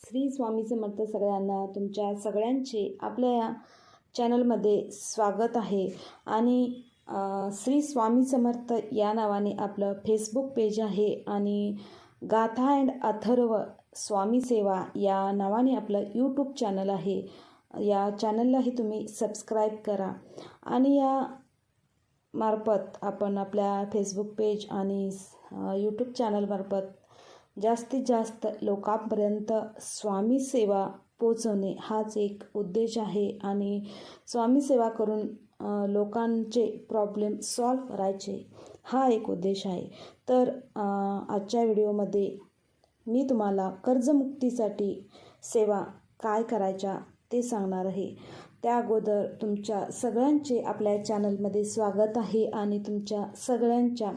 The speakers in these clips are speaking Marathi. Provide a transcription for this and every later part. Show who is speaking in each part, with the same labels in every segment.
Speaker 1: श्री स्वामी समर्थ सगळ्यांना तुमच्या सगळ्यांचे आपल्या या चॅनलमध्ये स्वागत आहे. आणि श्री स्वामी समर्थ या नावाने आपलं फेसबुक पेज आहे आणि गाथा अँड अथर्व स्वामी सेवा या नावाने आपलं यूट्यूब चॅनल आहे. या चॅनललाही तुम्ही सबस्क्राईब करा. आणि या मार्फत आपण आपल्या फेसबुक पेज आणि यूट्यूब चॅनलमार्फत जास्तीत जास्त लोकांपर्यंत स्वामी सेवा पोचवणे हाच एक उद्देश आहे आणि स्वामी सेवा करून लोकांचे प्रॉब्लेम सॉल्व करायचे हा एक उद्देश आहे. तर आजच्या व्हिडिओमध्ये मी तुम्हाला कर्जमुक्तीसाठी सेवा काय करायच्या ते सांगणार आहे. त्या अगोदर तुमच्या सगळ्यांचे आपल्या चॅनलमध्ये स्वागत आहे आणि तुमच्या सगळ्यांच्या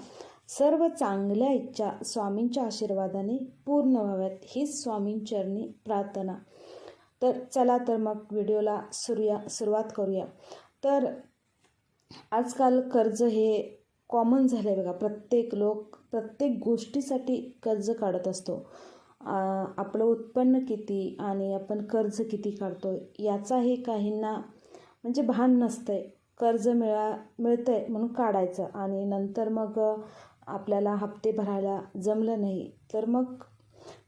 Speaker 1: सर्व चांगल्या इच्छा स्वामींच्या आशीर्वादाने पूर्ण व्हाव्यात हीच स्वामींचरणी प्रार्थना. तर चला तर मग व्हिडिओला सुरूया सुरुवात करूया. तर आजकाल कर्ज हे कॉमन झालं आहे बघा. प्रत्येक लोक प्रत्येक गोष्टीसाठी कर्ज काढत असतो. आपलं उत्पन्न किती आणि आपण कर्ज किती काढतो याचाही काहींना म्हणजे भान नसतं आहे कर्ज मिळा मिळतं आहे म्हणून काढायचं आणि नंतर मग आपल्याला हप्ते भरायला जमलं नाही तर मग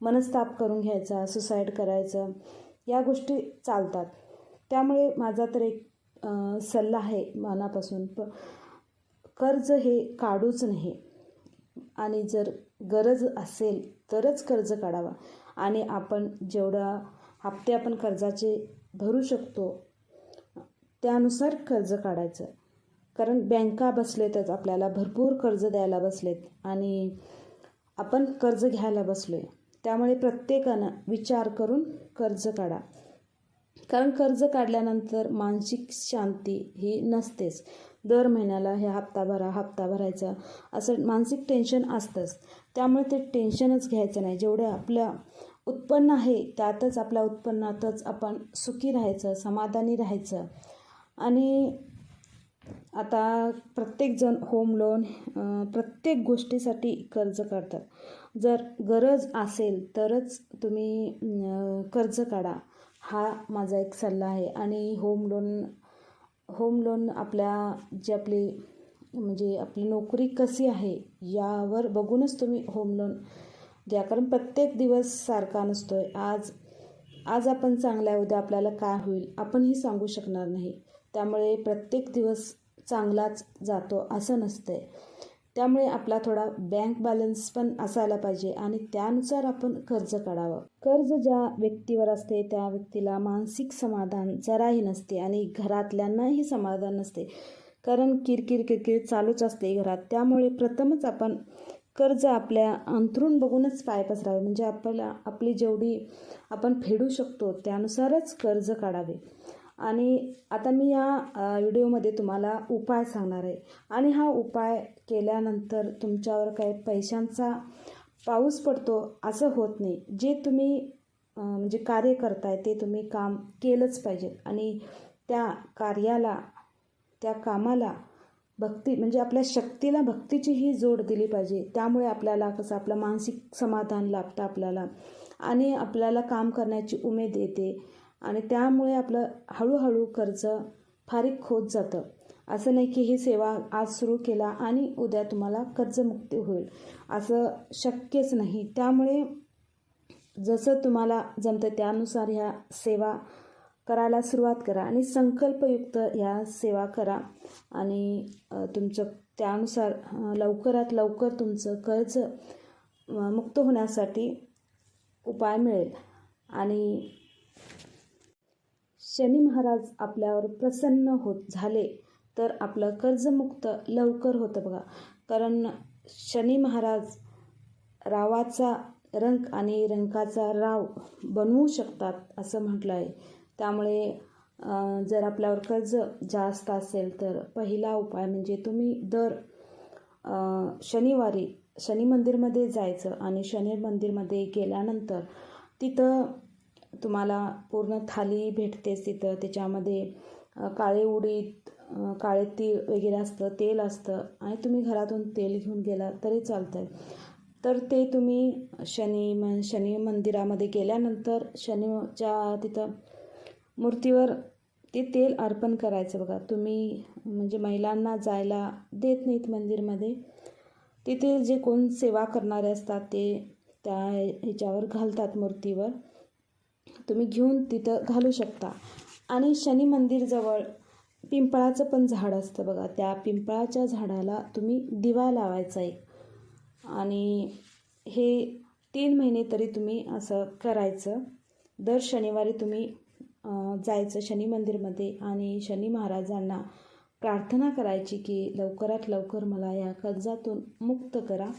Speaker 1: मनस्ताप करून घ्यायचा सुसाईड करायचं या गोष्टी चालतात. त्यामुळे माझा तर एक सल्ला आहे मनापासून. प कर्ज हे काढूच नाही आणि जर गरज असेल तरच कर्ज काढावा. आणि आपण जेवढा हप्ते आपण कर्जाचे भरू शकतो त्यानुसार कर्ज काढायचं. कारण बँका बसलेतच आपल्याला भरपूर कर्ज द्यायला बसलेत आणि आपण कर्ज घ्यायला बसलो आहे त्यामुळे प्रत्येकानं विचार करून कर्ज काढा. कारण कर्ज काढल्यानंतर मानसिक शांती ही नसतेच. दर महिन्याला हे हप्ता भरा हप्ता भरायचा असं मानसिक टेन्शन असतंच. त्यामुळे ते टेन्शनच घ्यायचं नाही. जेवढं आपलं उत्पन्न आहे त्यातच आपल्या उत्पन्नातच आपण सुखी राहायचं समाधानी राहायचं. आणि आता प्रत्येकजण होम लोन प्रत्येक गोष्टीसाठी कर्ज काढतात. जर गरज असेल तरच तुम्ही कर्ज काढा. हा माझा एक सल्ला आहे. आणि होम लोन होम लोन आपल्या जी आपली म्हणजे आपली नोकरी कशी आहे यावर बघूनच तुम्ही होम लोन द्या. कारण प्रत्येक दिवस सारखा नसतो आहे आज आज आपण चांगला आहे उद्या आपल्याला काय होईल आपणही सांगू शकणार नाही. त्यामुळे प्रत्येक दिवस चांगलाच जातो असं नसतं आहे त्यामुळे आपला थोडा बँक बॅलन्स पण असायला पाहिजे आणि त्यानुसार आपण कर्ज काढावं. कर्ज ज्या व्यक्तीवर असते त्या व्यक्तीला मानसिक समाधान जराही नसते आणि घरातल्यांनाही समाधान नसते. कारण किरकिर किरकिर चालूच असते घरात. त्यामुळे प्रथमच आपण कर्ज आपल्या अंथरून बघूनच पाय पसरावे म्हणजे आपल्याला आपली जेवढी आपण फेडू शकतो त्यानुसारच कर्ज काढावे. आणि आता मी या व्हिडिओमध्ये तुम्हाला उपाय सांगणार आहे. आणि हा उपाय केल्यानंतर तुमच्यावर काही पैशांचा पाऊस पडतो असं होत नाही. जे तुम्ही म्हणजे कार्य करताय ते तुम्ही काम केलंच पाहिजे. आणि त्या कार्याला त्या कामाला भक्ती म्हणजे आपल्या शक्तीला भक्तीचीही जोड दिली पाहिजे. त्यामुळे आपल्याला कसं आपलं मानसिक समाधान लाभतं आपल्याला. आणि आपल्याला काम करण्याची उमेद येते. आणि त्यामुळे आपलं हळूहळू कर्ज फारीक होत जातं. असं नाही की ही सेवा आज सुरू केला आणि उद्या तुम्हाला कर्जमुक्ती होईल. असं शक्यच नाही. त्यामुळे जसं तुम्हाला जमतं त्यानुसार ह्या सेवा करायला सुरुवात करा आणि संकल्पयुक्त ह्या सेवा करा. आणि तुमचं त्यानुसार लवकरात लवकर तुमचं कर्ज मुक्त होण्यासाठी उपाय मिळेल. आणि शनी महाराज आपल्यावर प्रसन्न होत झाले तर आपलं कर्जमुक्त लवकर होतं बघा. कारण शनी महाराज रावाचा रंक आणि रंकाचा राव बनवू शकतात असं म्हटलं आहे त्यामुळे जर आपल्यावर कर्ज जास्त असेल तर पहिला उपाय म्हणजे तुम्ही दर शनिवारी शनी मंदिरमध्ये जायचं आणि शनी मंदिरमध्ये गेल्यानंतर तिथं तुम्हाला पूर्ण थाली भेटतेच तिथं. त्याच्यामध्ये काळे उडीद काळे तीळ वगैरे असतं तेल असतं आणि तुम्ही घरातून तेल घेऊन गेला तरी चालतं आहे तर ते तुम्ही शनी म शनी मंदिरामध्ये गेल्यानंतर शनीच्या तिथं मूर्तीवर ते तेल अर्पण करायचं बघा. तुम्ही म्हणजे महिलांना जायला देत नाहीत मंदिरमध्ये. तिथे जे कोण सेवा करणारे असतात ते त्या ह्याच्यावर घालतात मूर्तीवर. तुम्ही घेऊन तिथं घालू शकता. आणि शनी मंदिरजवळ पिंपळाचं पण झाड असतं बघा. त्या पिंपळाच्या झाडाला तुम्ही दिवा लावायचा एक. आणि हे तीन महिने तरी तुम्ही असं करायचं. दर शनिवारी तुम्ही जायचं शनी मंदिरमध्ये आणि शनी महाराजांना प्रार्थना करायची की लवकरात लवकर मला या कर्जातून मुक्त करा.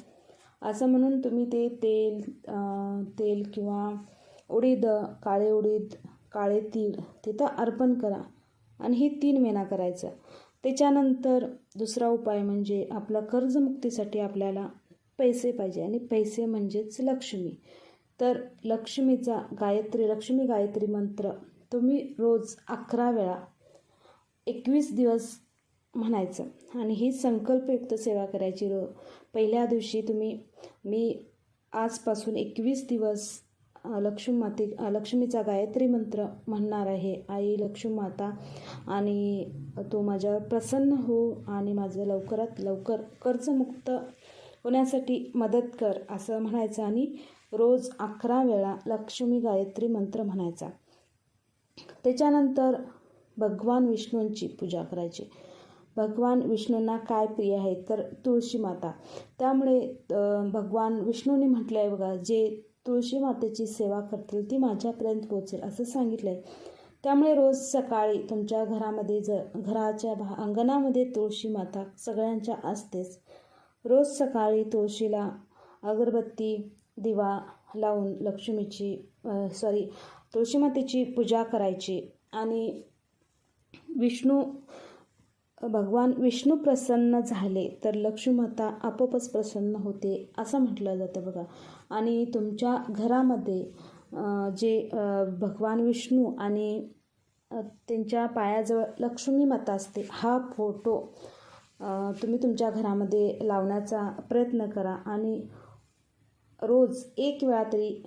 Speaker 1: असं म्हणून तुम्ही ते तेल तेल किंवा उडीद काळे उडीद काळे तीळ तिथं अर्पण करा. आणि हे तीन महिना करायचं. त्याच्यानंतर दुसरा उपाय म्हणजे आपलं कर्जमुक्तीसाठी आपल्याला पैसे पाहिजे. आणि पैसे म्हणजेच लक्ष्मी. तर लक्ष्मीचा गायत्री लक्ष्मी गायत्री मंत्र तुम्ही रोज अकरा वेळा एकवीस दिवस म्हणायचं. आणि ही संकल्पयुक्त सेवा करायची. रो पहिल्या दिवशी तुम्ही मी आजपासून एकवीस दिवस लक्ष्मी माते लक्ष्मीचा गायत्री मंत्र म्हणणार आहे. आई लक्ष्मी माता आणि तू माझ्यावर प्रसन्न हो आणि माझं लवकरात लवकर कर्जमुक्त होण्यासाठी मदत कर असं म्हणायचं आणि रोज अकरा वेळा लक्ष्मी गायत्री मंत्र म्हणायचा. त्याच्यानंतर भगवान विष्णूंची पूजा करायची. भगवान विष्णूंना काय प्रिय आहे? तर तुळशी माता. त्यामुळे भगवान विष्णूंनी म्हटलं आहे बघा जे तुळशी मातेची सेवा करतील ती माझ्यापर्यंत पोचेल असं सांगितलं आहे त्यामुळे रोज सकाळी तुमच्या घरामध्ये जर घराच्या भा अंगणामध्ये तुळशी माता सगळ्यांच्या असतेच. रोज सकाळी तुळशीला अगरबत्ती दिवा लावून लक्ष्मीची सॉरी तुळशी मातेची पूजा करायची आणि विष्णू भगवान विष्णू प्रसन्न झाले तर लक्ष्मीमाता आपोआपच प्रसन्न होते असं म्हटलं जातं बघा. आणि तुमच्या घरामध्ये जे भगवान विष्णू आणि त्यांच्या पायाजवळ लक्ष्मी माता असते हा फोटो तुम्ही तुमच्या घरामध्ये लावण्याचा प्रयत्न करा. आणि रोज एक वेळा तरी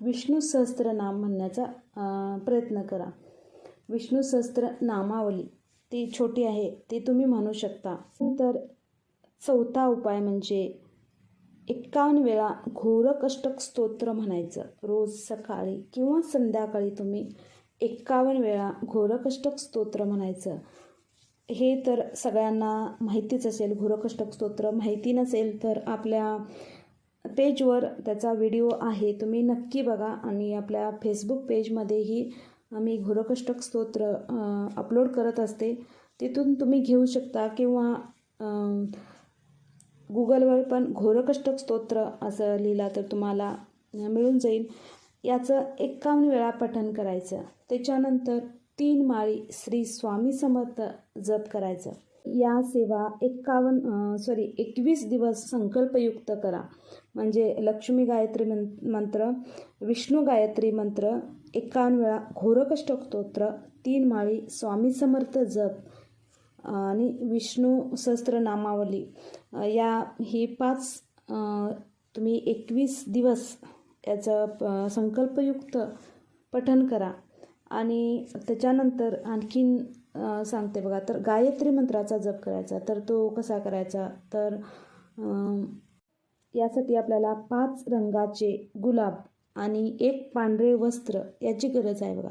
Speaker 1: विष्णू सहस्त्रनाम म्हणण्याचा प्रयत्न करा. विष्णू सहस्त्र नामावली ती छोटी आहे ती तुम्ही म्हणू शकता. तर चौथा उपाय म्हणजे एकावन्न वेळा घोरकष्टक स्तोत्र म्हणायचं. रोज सकाळी किंवा संध्याकाळी तुम्ही एक्कावन्न वेळा घोरकष्टक स्तोत्र म्हणायचं. हे तर सगळ्यांना माहितीच असेल घोरकष्टक स्तोत्र माहिती नसेल तर आपल्या पेजवर त्याचा व्हिडिओ आहे तुम्ही नक्की बघा. आणि आपल्या फेसबुक पेजमध्येही मी घोरकष्टक स्तोत्र अपलोड करत असते. तिथून तुम्ही घेऊ शकता किंवा गुगलवर पण घोरकष्टक स्तोत्र असं लिहिला तर तुम्हाला मिळून जाईल. याचं एकावन्न वेळा पठण करायचं. त्याच्यानंतर तीन माळी श्री स्वामी समर्थ जप करायचं. या सेवा एक्कावन्न सॉरी एकवीस दिवस संकल्पयुक्त करा. म्हणजे लक्ष्मी गायत्री मं मंत्र विष्णू गायत्री मंत्र एकावन्न वेळा घोरकष्टक स्तोत्र तीन माळी स्वामी समर्थ जप आणि विष्णू सहस्त्रनामावली. नामावली या ही पाच तुम्ही एकवीस दिवस याचं प- संकल्पयुक्त पठन करा. आणि त्याच्यानंतर आणखीन सांगते बघा तर गायत्री मंत्राचा जप करायचा तर तो कसा करायचा? तर यासाठी आपल्याला पाच रंगाचे गुलाब आणि एक पांढरे वस्त्र याची गरज आहे बघा.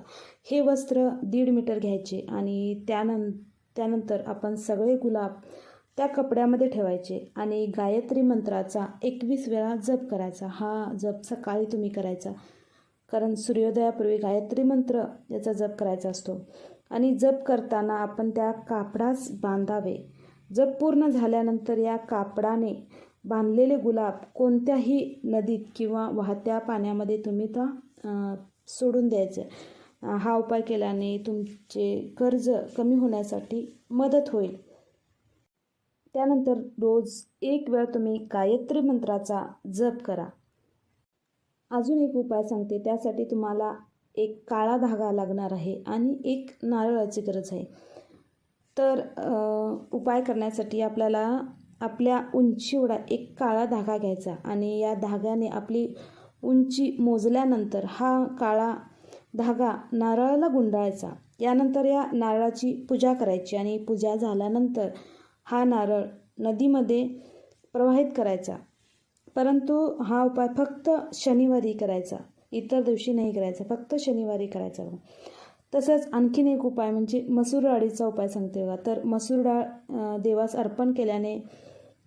Speaker 1: हे वस्त्र दीड मीटर घ्यायचे आणि त्यानंतर त्यानंतर आपण सगळे गुलाब त्या कपड्यामध्ये ठेवायचे आणि गायत्री मंत्राचा एकवीस वेळा जप करायचा. हा जप सकाळी तुम्ही करायचा. कारण सूर्योदयापूर्वी गायत्री मंत्र याचा जप करायचा असतो. आणि जप करताना आपण त्या कापडास बांधावे. जप पूर्ण झाल्यानंतर या कापडाने बांधलेले गुलाब कोणत्याही नदीत किंवा वाहत्या पाण्यामध्ये तुम्ही त्या सोडून द्यायचं. हा उपाय केल्याने तुमचे कर्ज कमी होण्यासाठी मदत होईल. त्यानंतर रोज एक वेळ तुम्ही गायत्री मंत्राचा जप करा. अजून एक उपाय सांगते त्यासाठी तुम्हाला एक काळा धागा लागणार आहे आणि एक नारळाची गरज आहे. तर उपाय करण्यासाठी आपल्याला आपल्या उंचीवडा एक काळा धागा घ्यायचा आणि या धाग्याने आपली उंची मोजल्यानंतर हा काळा धागा नारळाला गुंडाळायचा. यानंतर या नारळाची पूजा करायची आणि पूजा झाल्यानंतर हा नारळ नदीमध्ये प्रवाहित करायचा. परंतु हा उपाय फक्त शनिवारी करायचा. इतर दिवशी नाही करायचा फक्त शनिवारी करायचा. तसंच आणखीन एक उपाय म्हणजे मसूर डाळीचा उपाय सांगते बघा. तर मसूर डाळ देवास अर्पण केल्याने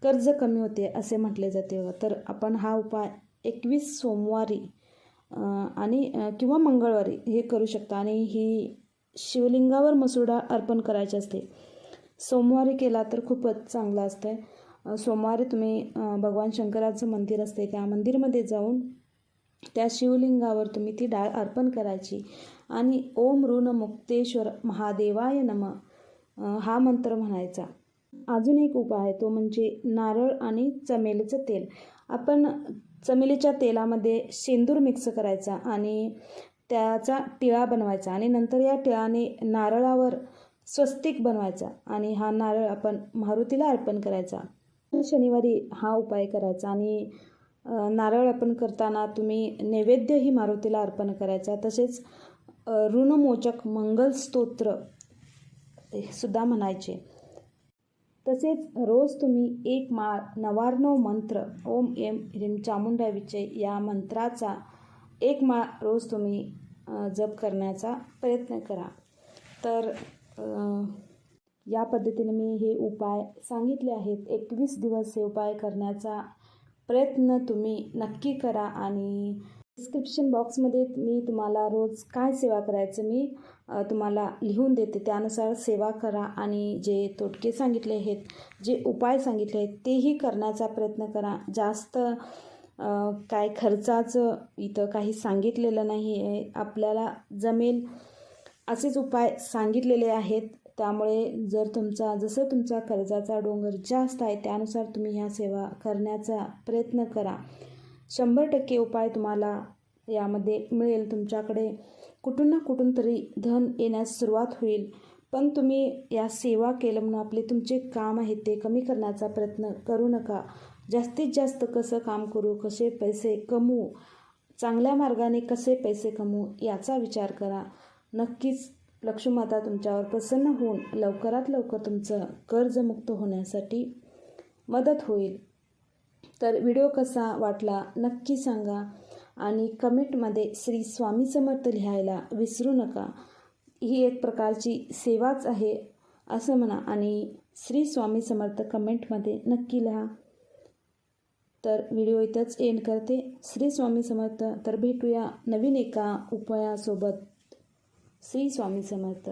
Speaker 1: कर्ज कमी होते असे म्हटले जाते बघा. तर आपण हा उपाय एकवीस सोमवारी आणि किंवा मंगळवारी हे करू शकता. आणि ही शिवलिंगावर मसूर डाळ अर्पण करायची असते सोमवारी केला तर खूपच चांगलं असतं आहे सोमवारी तुम्ही भगवान शंकराचं मंदिर असते त्या मंदिरमध्ये जाऊन त्या शिवलिंगावर तुम्ही ती डाळ अर्पण करायची. आणि ओम ऋण मुक्तेश्वर महादेवाय नम हा मंत्र म्हणायचा. अजून एक उपाय आहे तो म्हणजे नारळ आणि चमेलीचं तेल. आपण चमेलीच्या तेलामध्ये शेंदूर मिक्स करायचा आणि त्याचा टिळा बनवायचा आणि नंतर या टिळाने नारळावर स्वस्तिक बनवायचा आणि हा नारळ आपण मारुतीला अर्पण करायचा. शनिवारी हा उपाय करायचा आणि नारळ अर्पण करताना तुम्ही नैवेद्यही मारुतीला अर्पण करायचा. तसेच ऋणमोचक मंगल स्तोत्र सुद्धा म्हणायचे. तसेच रोज तुम्ही एक माळ नवार्णव मंत्र ओम एम ह्रीम चामुंडा विजय या मंत्राचा एक माळ रोज तुम्ही जप करण्याचा प्रयत्न करा. तर या पद्धतीने मी हे उपाय सांगितले आहेत. एकवीस दिवस हे उपाय करण्याचा प्रयत्न तुम्ही नक्की करा आणि डिस्क्रिप्शन बॉक्समध्ये मी तुम्हाला रोज काय सेवा करायचं मी तुम्हाला लिहून देते. त्यानुसार सेवा करा आणि जे तोटके सांगितले आहेत जे उपाय सांगितले आहेत तेही करण्याचा प्रयत्न करा. जास्त काय खर्चाचं इथं काही सांगितलेलं नाही आहे आपल्याला जमेल असेच उपाय सांगितलेले आहेत. त्यामुळे जर तुमचा जसं तुमचा कर्जाचा डोंगर जास्त आहे त्यानुसार तुम्ही ह्या सेवा करण्याचा प्रयत्न करा. शंभर टक्के उपाय तुम्हाला यामध्ये मिळेल तुमच्याकडे. कुठून ना कुठून तरी धन येण्यास सुरुवात होईल. पण तुम्ही या सेवा केलं म्हणून आपले तुमचे काम आहे ते कमी करण्याचा प्रयत्न करू नका. जास्तीत जास्त कसं काम करू कसे पैसे कमवू चांगल्या मार्गाने कसे पैसे कमवू याचा विचार करा. नक्कीच लक्ष्मीमाता तुमच्यावर प्रसन्न होऊन लवकरात लवकर तुमचं कर्जमुक्त होण्यासाठी मदत होईल. तर व्हिडिओ कसा वाटला नक्की सांगा आणि कमेंटमध्ये श्री स्वामी समर्थ लिहायला विसरू नका. ही एक प्रकारची सेवाच आहे असं म्हणा आणि श्री स्वामी समर्थ कमेंटमध्ये नक्की लिहा. तर व्हिडिओ इथंच एंड करते. श्री स्वामी समर्थ तर भेटूया नवीन एका उपायासोबत. श्री स्वामी समर्थ.